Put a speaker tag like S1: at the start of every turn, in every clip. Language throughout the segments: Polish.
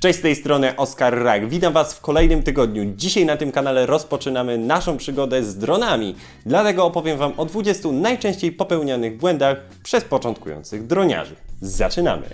S1: Cześć z tej strony Oskar Rak. Witam Was w kolejnym tygodniu. Dzisiaj na tym kanale rozpoczynamy naszą przygodę z dronami. Dlatego opowiem Wam o 20 najczęściej popełnianych błędach przez początkujących droniarzy. Zaczynamy!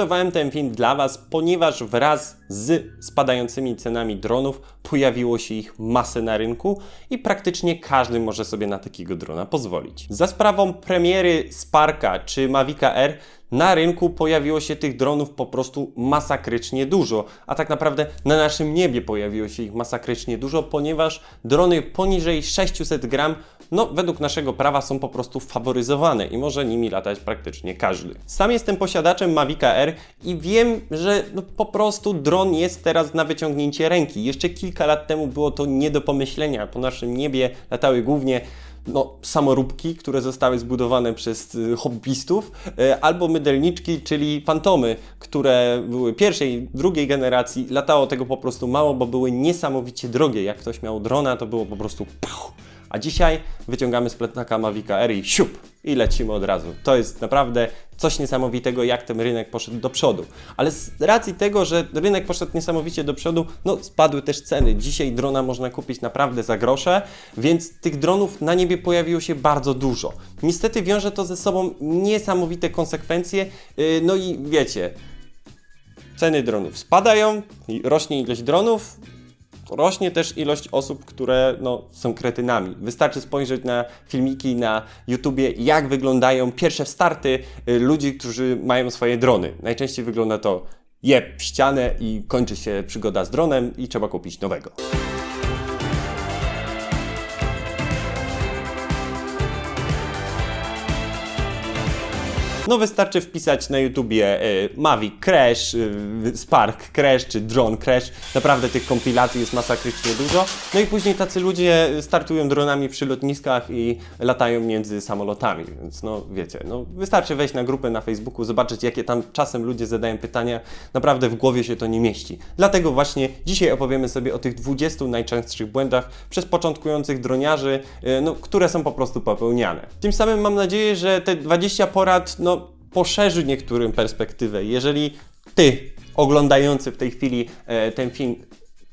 S1: Przygotowałem ten film dla Was, ponieważ wraz z spadającymi cenami dronów pojawiło się ich masę na rynku i praktycznie każdy może sobie na takiego drona pozwolić. Za sprawą premiery Sparka czy Mavica R na rynku pojawiło się tych dronów po prostu masakrycznie dużo, a tak naprawdę na naszym niebie pojawiło się ich masakrycznie dużo, ponieważ drony poniżej 600 gram no według naszego prawa są po prostu faworyzowane i może nimi latać praktycznie każdy. Sam jestem posiadaczem Mavica R i wiem, że no, po prostu dron jest teraz na wyciągnięcie ręki. Jeszcze kilka lat temu było to nie do pomyślenia. Po naszym niebie latały głównie no, samoróbki, które zostały zbudowane przez y, hobbystów, y, albo mydelniczki, czyli fantomy, które były pierwszej, drugiej generacji. Latało tego po prostu mało, bo były niesamowicie drogie. Jak ktoś miał drona, to było po prostu a dzisiaj wyciągamy z pletaka Mavica Air i siup i lecimy od razu. To jest naprawdę coś niesamowitego, jak ten rynek poszedł do przodu. Ale z racji tego, że rynek poszedł niesamowicie do przodu, no spadły też ceny. Dzisiaj drona można kupić naprawdę za grosze, więc tych dronów na niebie pojawiło się bardzo dużo. Niestety wiąże to ze sobą niesamowite konsekwencje, yy, no i wiecie, ceny dronów spadają, rośnie ilość dronów, rośnie też ilość osób, które no, są kretynami. Wystarczy spojrzeć na filmiki na YouTubie, jak wyglądają pierwsze starty y, ludzi, którzy mają swoje drony. Najczęściej wygląda to jeb ścianę i kończy się przygoda z dronem i trzeba kupić nowego. No wystarczy wpisać na YouTubie y, Mavic Crash, y, Spark Crash czy Drone Crash. Naprawdę tych kompilacji jest masakrycznie dużo. No i później tacy ludzie startują dronami przy lotniskach i latają między samolotami. Więc no wiecie, no wystarczy wejść na grupę na Facebooku, zobaczyć jakie tam czasem ludzie zadają pytania. Naprawdę w głowie się to nie mieści. Dlatego właśnie dzisiaj opowiemy sobie o tych 20 najczęstszych błędach przez początkujących droniarzy, y, no, które są po prostu popełniane. Tym samym mam nadzieję, że te 20 porad, no poszerzy niektórym perspektywę. Jeżeli ty, oglądający w tej chwili e, ten film,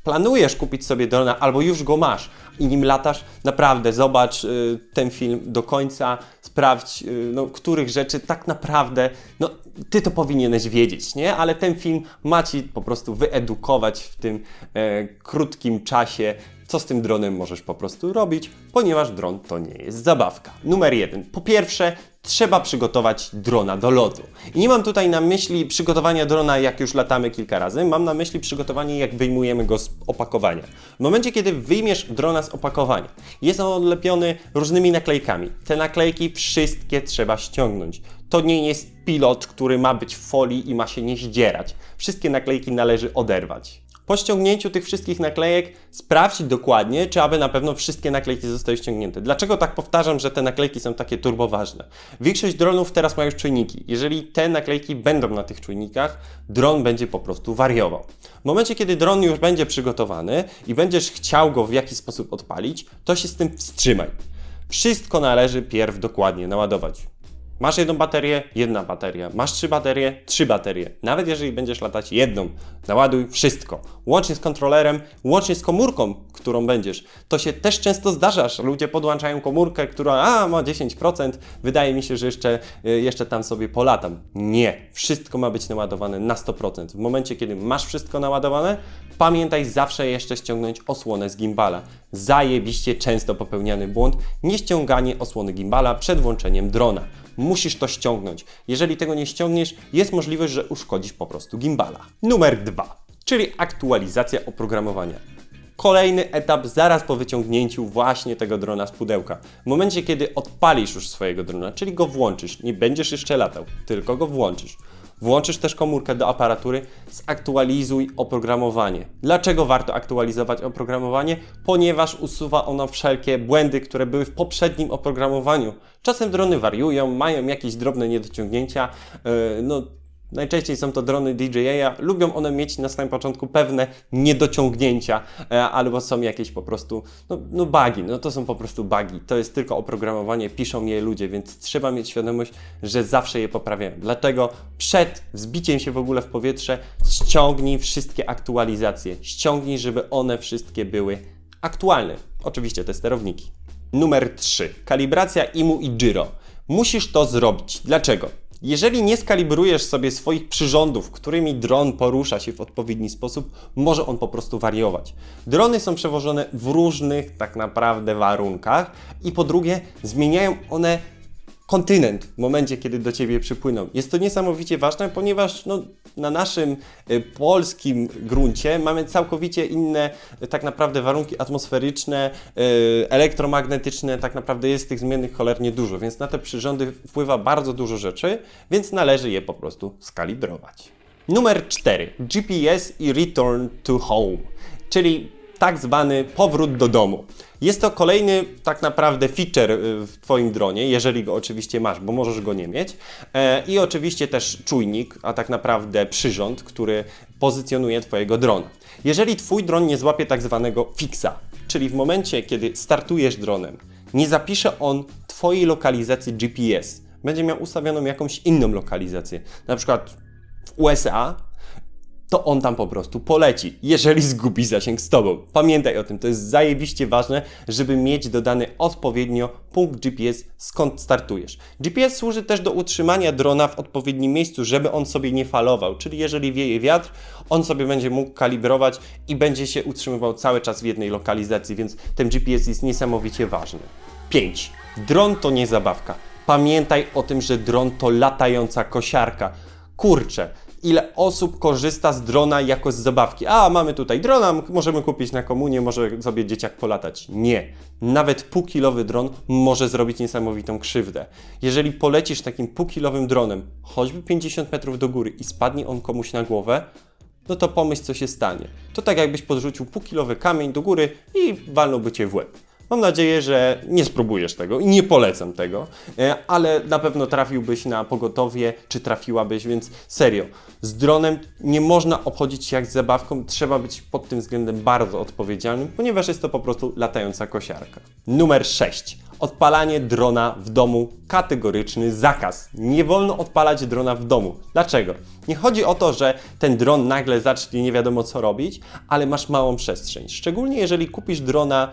S1: planujesz kupić sobie drona albo już go masz i nim latasz, naprawdę zobacz y, ten film do końca, sprawdź, y, no, których rzeczy tak naprawdę, no, ty to powinieneś wiedzieć, nie? Ale ten film ma ci po prostu wyedukować w tym e, krótkim czasie, co z tym dronem możesz po prostu robić, ponieważ dron to nie jest zabawka. Numer jeden. Po pierwsze, trzeba przygotować drona do lotu. I nie mam tutaj na myśli przygotowania drona, jak już latamy kilka razy, mam na myśli przygotowanie, jak wyjmujemy go z opakowania. W momencie, kiedy wyjmiesz drona z opakowania, jest on odlepiony różnymi naklejkami. Te naklejki wszystkie trzeba ściągnąć. To nie jest pilot, który ma być w folii i ma się nie zdzierać. Wszystkie naklejki należy oderwać. Po ściągnięciu tych wszystkich naklejek sprawdź dokładnie, czy aby na pewno wszystkie naklejki zostały ściągnięte. Dlaczego tak powtarzam, że te naklejki są takie turboważne? Większość dronów teraz ma już czujniki. Jeżeli te naklejki będą na tych czujnikach, dron będzie po prostu wariował. W momencie, kiedy dron już będzie przygotowany i będziesz chciał go w jakiś sposób odpalić, to się z tym wstrzymaj. Wszystko należy pierw dokładnie naładować. Masz jedną baterię, jedna bateria. Masz trzy baterie, trzy baterie. Nawet jeżeli będziesz latać jedną, naładuj wszystko. Łącznie z kontrolerem, łącznie z komórką, którą będziesz. To się też często zdarza, że ludzie podłączają komórkę, która a, ma 10%, wydaje mi się, że jeszcze, y, jeszcze tam sobie polatam. Nie. Wszystko ma być naładowane na 100%. W momencie, kiedy masz wszystko naładowane, pamiętaj zawsze jeszcze ściągnąć osłonę z gimbala. Zajebiście często popełniany błąd, nie ściąganie osłony gimbala przed włączeniem drona musisz to ściągnąć. Jeżeli tego nie ściągniesz, jest możliwość, że uszkodzisz po prostu gimbala. Numer dwa, czyli aktualizacja oprogramowania. Kolejny etap zaraz po wyciągnięciu właśnie tego drona z pudełka. W momencie, kiedy odpalisz już swojego drona, czyli go włączysz, nie będziesz jeszcze latał, tylko go włączysz Włączysz też komórkę do aparatury, zaktualizuj oprogramowanie. Dlaczego warto aktualizować oprogramowanie? Ponieważ usuwa ono wszelkie błędy, które były w poprzednim oprogramowaniu. Czasem drony wariują, mają jakieś drobne niedociągnięcia, yy, no Najczęściej są to drony DJI, lubią one mieć na samym początku pewne niedociągnięcia, e, albo są jakieś po prostu, no, no bugi, no to są po prostu bugi, to jest tylko oprogramowanie, piszą je ludzie, więc trzeba mieć świadomość, że zawsze je poprawiają. Dlatego przed wzbiciem się w ogóle w powietrze ściągnij wszystkie aktualizacje, ściągnij, żeby one wszystkie były aktualne. Oczywiście te sterowniki. Numer 3. Kalibracja IMU i Gyro. Musisz to zrobić. Dlaczego? Jeżeli nie skalibrujesz sobie swoich przyrządów, którymi dron porusza się w odpowiedni sposób, może on po prostu wariować. Drony są przewożone w różnych tak naprawdę warunkach i po drugie zmieniają one kontynent w momencie, kiedy do Ciebie przypłyną. Jest to niesamowicie ważne, ponieważ no, na naszym y, polskim gruncie mamy całkowicie inne y, tak naprawdę warunki atmosferyczne, y, elektromagnetyczne, tak naprawdę jest tych zmiennych cholernie dużo, więc na te przyrządy wpływa bardzo dużo rzeczy, więc należy je po prostu skalibrować. Numer 4. GPS i Return to Home, czyli tak zwany powrót do domu. Jest to kolejny tak naprawdę feature y, w Twoim dronie, jeżeli go oczywiście masz, bo możesz go nie mieć. E, I oczywiście też czujnik, a tak naprawdę przyrząd, który pozycjonuje Twojego drona. Jeżeli Twój dron nie złapie tak zwanego fixa, czyli w momencie, kiedy startujesz dronem, nie zapisze on Twojej lokalizacji GPS, będzie miał ustawioną jakąś inną lokalizację, na przykład w USA, to on tam po prostu poleci, jeżeli zgubi zasięg z Tobą. Pamiętaj o tym, to jest zajebiście ważne, żeby mieć dodany odpowiednio punkt GPS, skąd startujesz. GPS służy też do utrzymania drona w odpowiednim miejscu, żeby on sobie nie falował, czyli jeżeli wieje wiatr, on sobie będzie mógł kalibrować i będzie się utrzymywał cały czas w jednej lokalizacji, więc ten GPS jest niesamowicie ważny. 5. Dron to nie zabawka. Pamiętaj o tym, że dron to latająca kosiarka. Kurczę, ile osób korzysta z drona jako z zabawki. A, mamy tutaj drona, możemy kupić na komunie, może sobie dzieciak polatać. Nie. Nawet półkilowy dron może zrobić niesamowitą krzywdę. Jeżeli polecisz takim półkilowym dronem, choćby 50 metrów do góry i spadnie on komuś na głowę, no to pomyśl, co się stanie. To tak jakbyś podrzucił półkilowy kamień do góry i walnąłby cię w łeb. Mam nadzieję, że nie spróbujesz tego i nie polecam tego, e, ale na pewno trafiłbyś na pogotowie, czy trafiłabyś, więc serio, z dronem nie można obchodzić się jak z zabawką, trzeba być pod tym względem bardzo odpowiedzialnym, ponieważ jest to po prostu latająca kosiarka. Numer 6. Odpalanie drona w domu kategoryczny zakaz. Nie wolno odpalać drona w domu. Dlaczego? Nie chodzi o to, że ten dron nagle zacznie nie wiadomo co robić, ale masz małą przestrzeń. Szczególnie jeżeli kupisz drona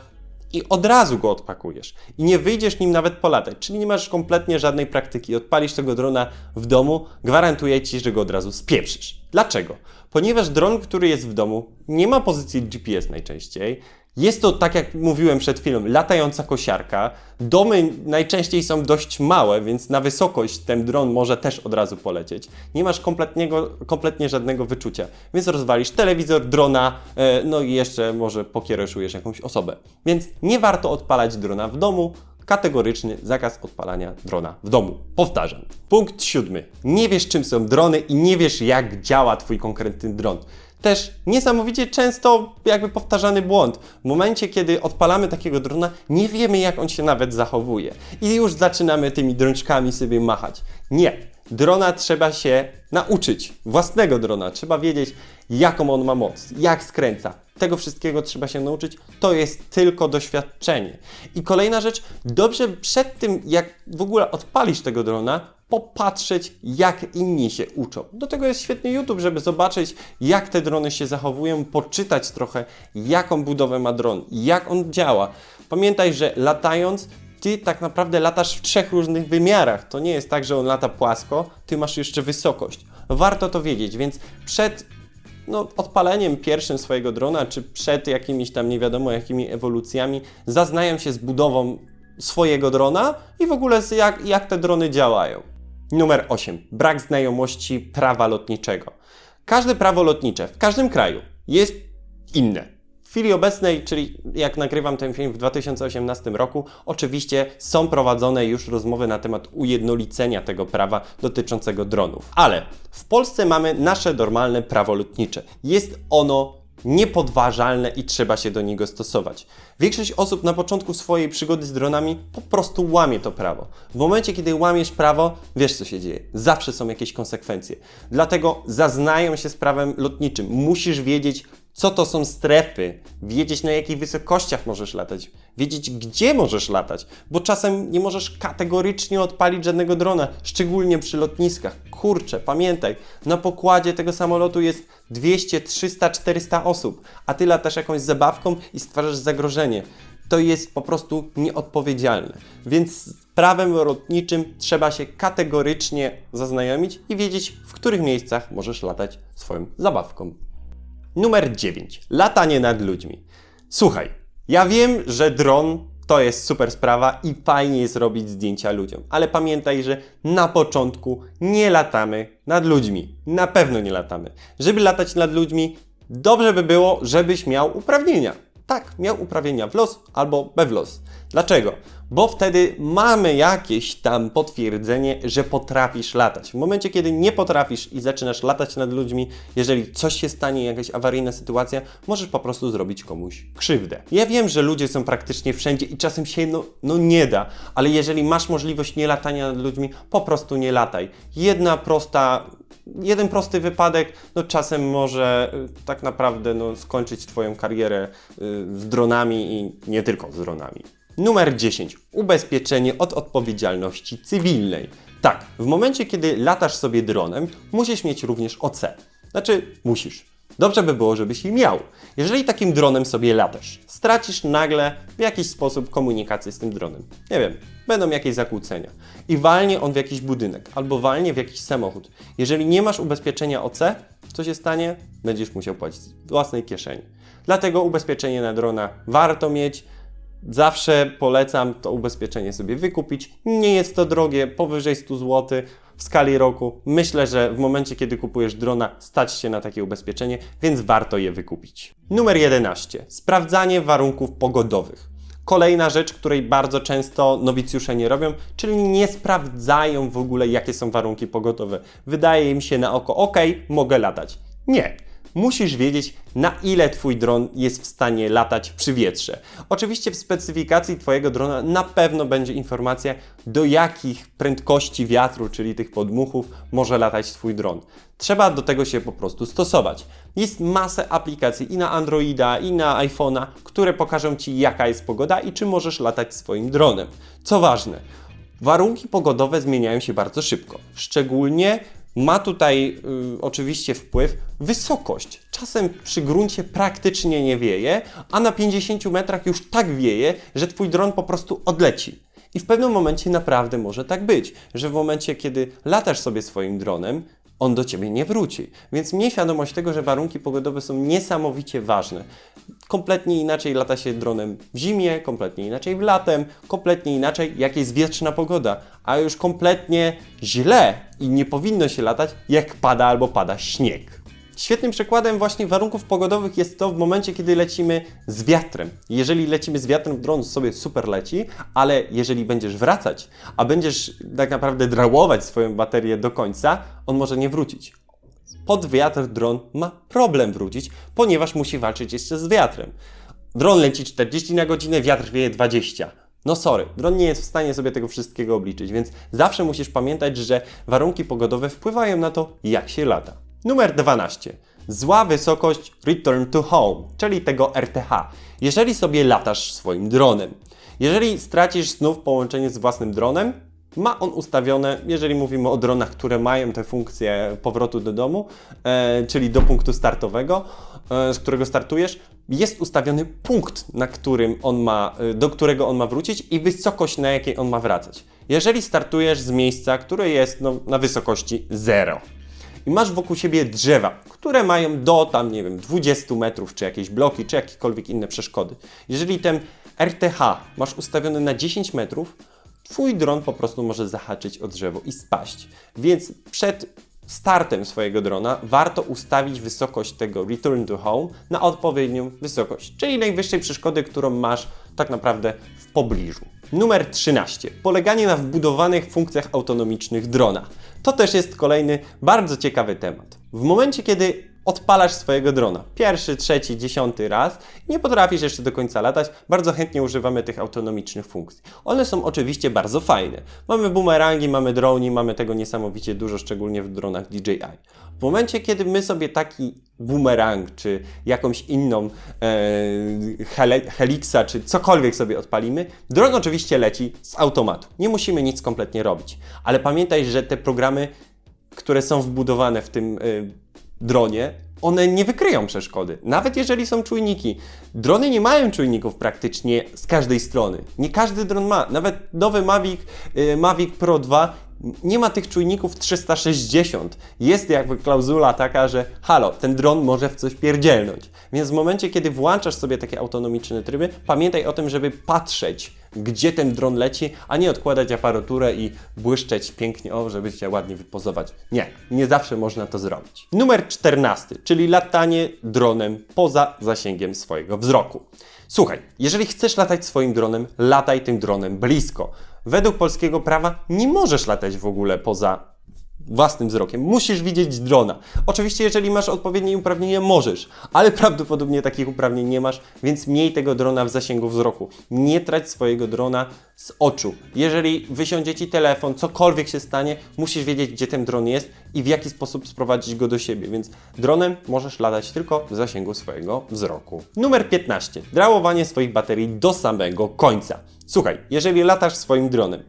S1: i od razu go odpakujesz. I nie wyjdziesz nim nawet polatać, czyli nie masz kompletnie żadnej praktyki. Odpalisz tego drona w domu, gwarantuję Ci, że go od razu spieprzysz. Dlaczego? Ponieważ dron, który jest w domu, nie ma pozycji GPS najczęściej, jest to, tak jak mówiłem przed chwilą, latająca kosiarka. Domy najczęściej są dość małe, więc na wysokość ten dron może też od razu polecieć. Nie masz kompletnego, kompletnie żadnego wyczucia, więc rozwalisz telewizor, drona, e, no i jeszcze może pokiereszujesz jakąś osobę. Więc nie warto odpalać drona w domu. Kategoryczny zakaz odpalania drona w domu. Powtarzam. Punkt siódmy. Nie wiesz czym są drony i nie wiesz jak działa Twój konkretny dron też niesamowicie często jakby powtarzany błąd. W momencie, kiedy odpalamy takiego drona, nie wiemy jak on się nawet zachowuje. I już zaczynamy tymi drączkami sobie machać. Nie. Drona trzeba się nauczyć. Własnego drona. Trzeba wiedzieć, jaką on ma moc, jak skręca. Tego wszystkiego trzeba się nauczyć. To jest tylko doświadczenie. I kolejna rzecz, dobrze przed tym, jak w ogóle odpalisz tego drona, popatrzeć, jak inni się uczą. Do tego jest świetny YouTube, żeby zobaczyć, jak te drony się zachowują, poczytać trochę, jaką budowę ma dron, jak on działa. Pamiętaj, że latając, ty tak naprawdę latasz w trzech różnych wymiarach. To nie jest tak, że on lata płasko, ty masz jeszcze wysokość. Warto to wiedzieć, więc przed no, odpaleniem pierwszym swojego drona, czy przed jakimiś tam nie wiadomo jakimi ewolucjami, zaznają się z budową swojego drona i w ogóle z jak, jak te drony działają. Numer 8. Brak znajomości prawa lotniczego. Każde prawo lotnicze w każdym kraju jest inne. W chwili obecnej, czyli jak nagrywam ten film w 2018 roku, oczywiście są prowadzone już rozmowy na temat ujednolicenia tego prawa dotyczącego dronów. Ale w Polsce mamy nasze normalne prawo lotnicze. Jest ono niepodważalne i trzeba się do niego stosować. Większość osób na początku swojej przygody z dronami po prostu łamie to prawo. W momencie, kiedy łamiesz prawo, wiesz co się dzieje. Zawsze są jakieś konsekwencje. Dlatego zaznają się z prawem lotniczym. Musisz wiedzieć, co to są strefy, wiedzieć na jakich wysokościach możesz latać, wiedzieć gdzie możesz latać, bo czasem nie możesz kategorycznie odpalić żadnego drona, szczególnie przy lotniskach. Kurczę, pamiętaj, na pokładzie tego samolotu jest 200, 300, 400 osób, a ty latasz jakąś zabawką i stwarzasz zagrożenie. To jest po prostu nieodpowiedzialne. Więc z prawem lotniczym trzeba się kategorycznie zaznajomić i wiedzieć, w których miejscach możesz latać swoją zabawką. Numer 9. Latanie nad ludźmi. Słuchaj, ja wiem, że dron to jest super sprawa i fajnie jest robić zdjęcia ludziom, ale pamiętaj, że na początku nie latamy nad ludźmi. Na pewno nie latamy. Żeby latać nad ludźmi, dobrze by było, żebyś miał uprawnienia. Tak, miał uprawnienia w los albo we w los. Dlaczego? Bo wtedy mamy jakieś tam potwierdzenie, że potrafisz latać. W momencie, kiedy nie potrafisz i zaczynasz latać nad ludźmi, jeżeli coś się stanie, jakaś awaryjna sytuacja, możesz po prostu zrobić komuś krzywdę. Ja wiem, że ludzie są praktycznie wszędzie i czasem się no, no nie da, ale jeżeli masz możliwość nie latania nad ludźmi, po prostu nie lataj. Jedna prosta jeden prosty wypadek, no czasem może y, tak naprawdę no, skończyć Twoją karierę y, z dronami i nie tylko z dronami. Numer 10. Ubezpieczenie od odpowiedzialności cywilnej. Tak, w momencie, kiedy latasz sobie dronem, musisz mieć również OC. Znaczy, musisz. Dobrze by było, żebyś je miał. Jeżeli takim dronem sobie latasz, stracisz nagle w jakiś sposób komunikację z tym dronem. Nie wiem, będą jakieś zakłócenia. I walnie on w jakiś budynek albo walnie w jakiś samochód. Jeżeli nie masz ubezpieczenia OC, co się stanie? Będziesz musiał płacić z własnej kieszeni. Dlatego ubezpieczenie na drona warto mieć. Zawsze polecam to ubezpieczenie sobie wykupić. Nie jest to drogie, powyżej 100 zł w skali roku. Myślę, że w momencie, kiedy kupujesz drona, stać się na takie ubezpieczenie, więc warto je wykupić. Numer 11. Sprawdzanie warunków pogodowych. Kolejna rzecz, której bardzo często nowicjusze nie robią, czyli nie sprawdzają w ogóle, jakie są warunki pogodowe. Wydaje im się na oko, ok, mogę latać. Nie musisz wiedzieć, na ile Twój dron jest w stanie latać przy wietrze. Oczywiście w specyfikacji Twojego drona na pewno będzie informacja, do jakich prędkości wiatru, czyli tych podmuchów, może latać Twój dron. Trzeba do tego się po prostu stosować. Jest masę aplikacji i na Androida, i na iPhone'a, które pokażą Ci, jaka jest pogoda i czy możesz latać swoim dronem. Co ważne, warunki pogodowe zmieniają się bardzo szybko, szczególnie ma tutaj y, oczywiście wpływ wysokość. Czasem przy gruncie praktycznie nie wieje, a na 50 metrach już tak wieje, że Twój dron po prostu odleci. I w pewnym momencie naprawdę może tak być, że w momencie, kiedy latasz sobie swoim dronem, on do ciebie nie wróci. Więc miej świadomość tego, że warunki pogodowe są niesamowicie ważne. Kompletnie inaczej lata się dronem w zimie, kompletnie inaczej w latem, kompletnie inaczej jak jest wietrzna pogoda, a już kompletnie źle i nie powinno się latać jak pada albo pada śnieg. Świetnym przykładem właśnie warunków pogodowych jest to w momencie, kiedy lecimy z wiatrem. Jeżeli lecimy z wiatrem, dron sobie super leci, ale jeżeli będziesz wracać, a będziesz tak naprawdę drałować swoją baterię do końca, on może nie wrócić. Pod wiatr dron ma problem wrócić, ponieważ musi walczyć jeszcze z wiatrem. Dron leci 40 na godzinę, wiatr wieje 20. No sorry, dron nie jest w stanie sobie tego wszystkiego obliczyć, więc zawsze musisz pamiętać, że warunki pogodowe wpływają na to, jak się lata. Numer 12. Zła wysokość Return to Home, czyli tego RTH. Jeżeli sobie latasz swoim dronem, jeżeli stracisz znów połączenie z własnym dronem, ma on ustawione, jeżeli mówimy o dronach, które mają tę funkcję powrotu do domu, e, czyli do punktu startowego, e, z którego startujesz, jest ustawiony punkt, na którym on ma, e, do którego on ma wrócić i wysokość, na jakiej on ma wracać. Jeżeli startujesz z miejsca, które jest no, na wysokości 0, i masz wokół siebie drzewa, które mają do tam, nie wiem, 20 metrów, czy jakieś bloki, czy jakiekolwiek inne przeszkody. Jeżeli ten RTH masz ustawiony na 10 metrów, Twój dron po prostu może zahaczyć o drzewo i spaść. Więc przed startem swojego drona warto ustawić wysokość tego return to home na odpowiednią wysokość, czyli najwyższej przeszkody, którą masz tak naprawdę w pobliżu. Numer 13. Poleganie na wbudowanych funkcjach autonomicznych drona. To też jest kolejny bardzo ciekawy temat. W momencie, kiedy odpalasz swojego drona. Pierwszy, trzeci, dziesiąty raz. Nie potrafisz jeszcze do końca latać. Bardzo chętnie używamy tych autonomicznych funkcji. One są oczywiście bardzo fajne. Mamy boomerangi, mamy droni, mamy tego niesamowicie dużo, szczególnie w dronach DJI. W momencie, kiedy my sobie taki boomerang, czy jakąś inną e, helixa, czy cokolwiek sobie odpalimy, dron oczywiście leci z automatu. Nie musimy nic kompletnie robić. Ale pamiętaj, że te programy, które są wbudowane w tym y, dronie, one nie wykryją przeszkody. Nawet jeżeli są czujniki. Drony nie mają czujników praktycznie z każdej strony. Nie każdy dron ma. Nawet nowy Mavic, y, Mavic Pro 2 nie ma tych czujników 360. Jest jakby klauzula taka, że halo, ten dron może w coś pierdzielnąć. Więc w momencie, kiedy włączasz sobie takie autonomiczne tryby, pamiętaj o tym, żeby patrzeć, gdzie ten dron leci, a nie odkładać aparaturę i błyszczeć pięknie, o, żeby się ładnie wypozować. Nie, nie zawsze można to zrobić. Numer 14, czyli latanie dronem poza zasięgiem swojego wzroku. Słuchaj, jeżeli chcesz latać swoim dronem, lataj tym dronem blisko. Według polskiego prawa nie możesz latać w ogóle poza własnym wzrokiem. Musisz widzieć drona. Oczywiście, jeżeli masz odpowiednie uprawnienia, możesz, ale prawdopodobnie takich uprawnień nie masz, więc miej tego drona w zasięgu wzroku. Nie trać swojego drona z oczu. Jeżeli wysiądzie ci telefon, cokolwiek się stanie, musisz wiedzieć, gdzie ten dron jest i w jaki sposób sprowadzić go do siebie, więc dronem możesz latać tylko w zasięgu swojego wzroku. Numer 15. Drałowanie swoich baterii do samego końca. Słuchaj, jeżeli latasz swoim dronem,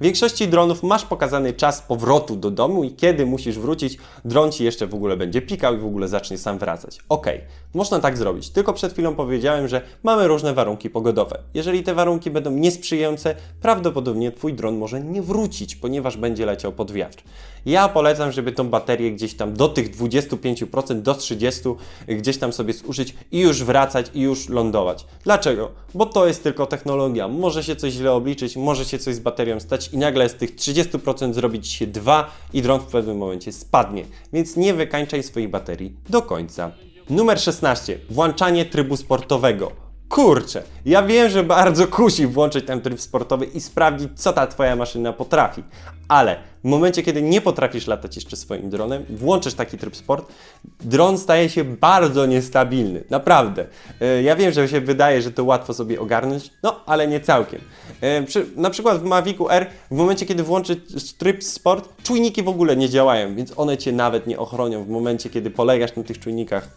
S1: w większości dronów masz pokazany czas powrotu do domu i kiedy musisz wrócić, dron ci jeszcze w ogóle będzie pikał i w ogóle zacznie sam wracać. Ok, można tak zrobić, tylko przed chwilą powiedziałem, że mamy różne warunki pogodowe. Jeżeli te warunki będą niesprzyjające, prawdopodobnie Twój dron może nie wrócić, ponieważ będzie leciał pod wiatr. Ja polecam, żeby tą baterię gdzieś tam do tych 25%, do 30% gdzieś tam sobie zużyć i już wracać i już lądować. Dlaczego? Bo to jest tylko technologia. Może się coś źle obliczyć, może się coś z baterią stać i nagle z tych 30% zrobić się 2 i dron w pewnym momencie spadnie. Więc nie wykańczaj swoich baterii do końca. Numer 16. Włączanie trybu sportowego. Kurczę, ja wiem, że bardzo kusi włączyć ten tryb sportowy i sprawdzić, co ta Twoja maszyna potrafi. Ale w momencie, kiedy nie potrafisz latać jeszcze swoim dronem, włączysz taki tryb sport, dron staje się bardzo niestabilny. Naprawdę. E, Ja wiem, że się wydaje, że to łatwo sobie ogarnąć, no ale nie całkiem. E, na przykład w Mavicu R, w momencie, kiedy włączysz tryb sport, czujniki w ogóle nie działają, więc one Cię nawet nie ochronią w momencie, kiedy polegasz na tych czujnikach.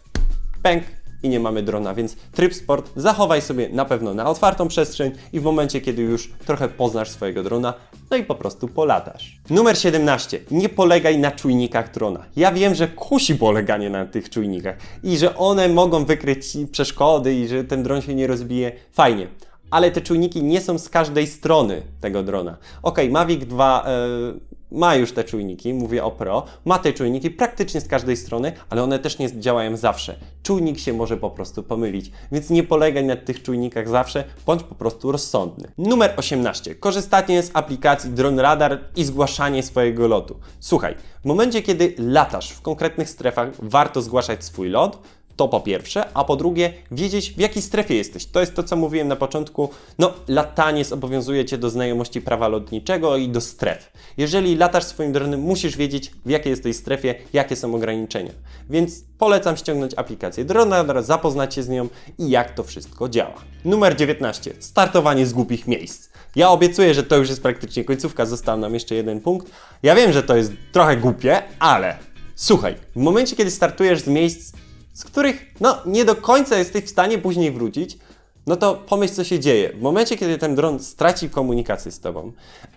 S1: Pęk, i nie mamy drona, więc tryb sport zachowaj sobie na pewno na otwartą przestrzeń i w momencie, kiedy już trochę poznasz swojego drona, no i po prostu polatasz. Numer 17. Nie polegaj na czujnikach drona. Ja wiem, że kusi poleganie na tych czujnikach i że one mogą wykryć przeszkody i że ten dron się nie rozbije. Fajnie. Ale te czujniki nie są z każdej strony tego drona. Ok, Mavic 2 e, ma już te czujniki, mówię o Pro, ma te czujniki praktycznie z każdej strony, ale one też nie działają zawsze. Czujnik się może po prostu pomylić, więc nie polegaj na tych czujnikach zawsze, bądź po prostu rozsądny. Numer 18. Korzystanie z aplikacji Drone Radar i zgłaszanie swojego lotu. Słuchaj, w momencie kiedy latasz w konkretnych strefach, warto zgłaszać swój lot, to po pierwsze, a po drugie, wiedzieć w jakiej strefie jesteś. To jest to, co mówiłem na początku. No, latanie zobowiązuje Cię do znajomości prawa lotniczego i do stref. Jeżeli latasz swoim dronem, musisz wiedzieć w jakiej jesteś strefie, jakie są ograniczenia. Więc polecam ściągnąć aplikację Drone Radar, zapoznać się z nią i jak to wszystko działa. Numer 19. Startowanie z głupich miejsc. Ja obiecuję, że to już jest praktycznie końcówka, został nam jeszcze jeden punkt. Ja wiem, że to jest trochę głupie, ale słuchaj, w momencie, kiedy startujesz z miejsc, z których no nie do końca jesteś w stanie później wrócić, no to pomyśl, co się dzieje. W momencie, kiedy ten dron straci komunikację z tobą,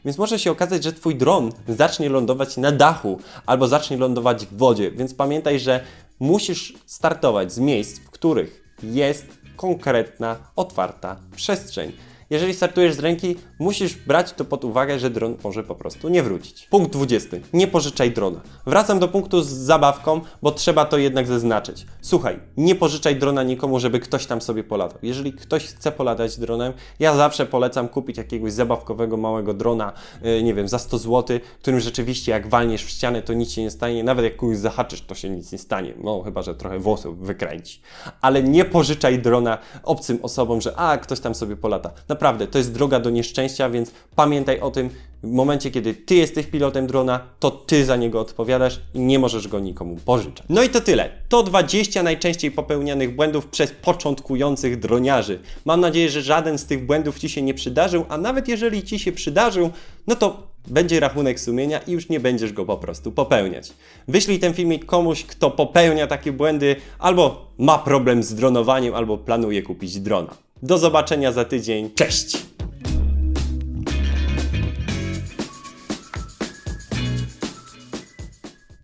S1: więc może się okazać, że twój dron zacznie lądować na dachu albo zacznie lądować w wodzie, więc pamiętaj, że musisz startować z miejsc, w których jest konkretna, otwarta przestrzeń. Jeżeli startujesz z ręki, musisz brać to pod uwagę, że dron może po prostu nie wrócić. Punkt 20. Nie pożyczaj drona. Wracam do punktu z zabawką, bo trzeba to jednak zaznaczyć. Słuchaj, nie pożyczaj drona nikomu, żeby ktoś tam sobie polatał. Jeżeli ktoś chce polatać dronem, ja zawsze polecam kupić jakiegoś zabawkowego małego drona, yy, nie wiem, za 100 zł, którym rzeczywiście jak walniesz w ścianę, to nic się nie stanie. Nawet jak kogoś zahaczysz, to się nic nie stanie. No, chyba, że trochę włosów wykręci. Ale nie pożyczaj drona obcym osobom, że a, ktoś tam sobie polata. Naprawdę, to jest droga do nieszczęścia, więc pamiętaj o tym, w momencie, kiedy ty jesteś pilotem drona, to ty za niego odpowiadasz i nie możesz go nikomu pożyczać. No i to tyle. To 20 najczęściej popełnianych błędów przez początkujących droniarzy. Mam nadzieję, że żaden z tych błędów ci się nie przydarzył, a nawet jeżeli ci się przydarzył, no to będzie rachunek sumienia i już nie będziesz go po prostu popełniać. Wyślij ten filmik komuś, kto popełnia takie błędy, albo ma problem z dronowaniem, albo planuje kupić drona. Do zobaczenia za tydzień. Cześć!